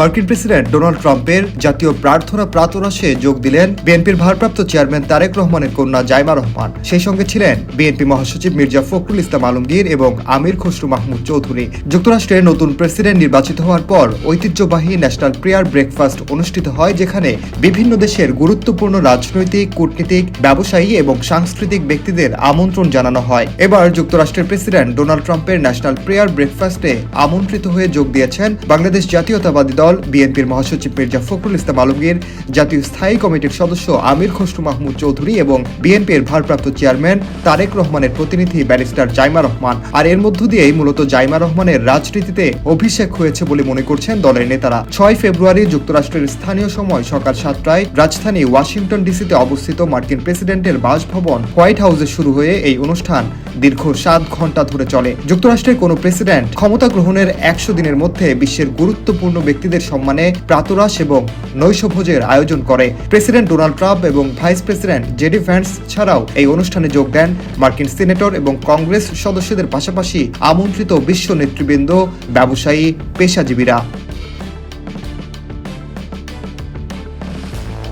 মার্কিন president Donald ট্রাম্পের জাতীয় প্রার্থনা প্রাতরাসে যোগ দিলেন বিএনপির ভারপ্রাপ্ত চেয়ারম্যান তারেক রহমানের কন্যা জাইমা রহমান। সেই সঙ্গে ছিলেন বিএনপি মহাসচিব মির্জা ফখরুল ইসলাম আলমগীর এবং আমির খসরু মাহমুদ চৌধুরী। যুক্তরাষ্ট্রের নতুন প্রেসিডেন্ট নির্বাচিত হওয়ার পর ঐতিহ্যবাহী ন্যাশনাল প্রেয়ার ব্রেকফাস্ট অনুষ্ঠিত হয়, যেখানে বিভিন্ন দেশের গুরুত্বপূর্ণ রাজনৈতিক, কূটনীতিক, ব্যবসায়ী এবং সাংস্কৃতিক ব্যক্তিদের আমন্ত্রণ জানানো হয়। এবার যুক্তরাষ্ট্রের প্রেসিডেন্ট ডোনাল্ড ট্রাম্পের ন্যাশনাল প্রেয়ার ব্রেকফাস্টে আমন্ত্রিত হয়ে যোগ দিয়েছেন বাংলাদেশ জাতীয়তাবাদী দল বিএনপির মহাসচিব মির্জা ফখরুল ইসলাম আলমগীর, জাতীয় স্থায়ী কমিটির সদস্য আমির খসরু মাহমুদ চৌধুরী এবং বিএনপির ভারপ্রাপ্ত চেয়ারম্যান তারেক রহমানের প্রতিনিধি ব্যারিস্টার জাইমা রহমান। আর এর মধ্য দিয়েই মূলত জাইমা রহমানের রাজনীতিতে অভিষেক হয়েছে বলে মনে করছেন দলের নেতারা। ছয় ফেব্রুয়ারি যুক্তরাষ্ট্রের স্থানীয় সময় সকাল সাতটায় রাজধানী ওয়াশিংটন ডিসিতে অবস্থিত মার্কিন প্রেসিডেন্টের বাসভবন হোয়াইট হাউসে শুরু হয়ে এই অনুষ্ঠান দীর্ঘ সাত ঘণ্টা ধরে চলে। যুক্তরাষ্ট্রের কোনো প্রেসিডেন্ট ক্ষমতা গ্রহণের একশো দিনের মধ্যে বিশ্বের গুরুত্বপূর্ণ ব্যক্তিদের সম্মানে প্রাতরাস এবং নৈশভোজের আয়োজন করে। প্রেসিডেন্ট ডোনাল্ড ট্রাম্প এবং ভাইস প্রেসিডেন্ট জেডি ভ্যান্স ছাড়াও এই অনুষ্ঠানে যোগ দেন মার্কিন সিনেটর এবং কংগ্রেস সদস্যদের পাশাপাশি আমন্ত্রিত বিশ্ব নেতৃবৃন্দ, ব্যবসায়ী, পেশাজীবীরা।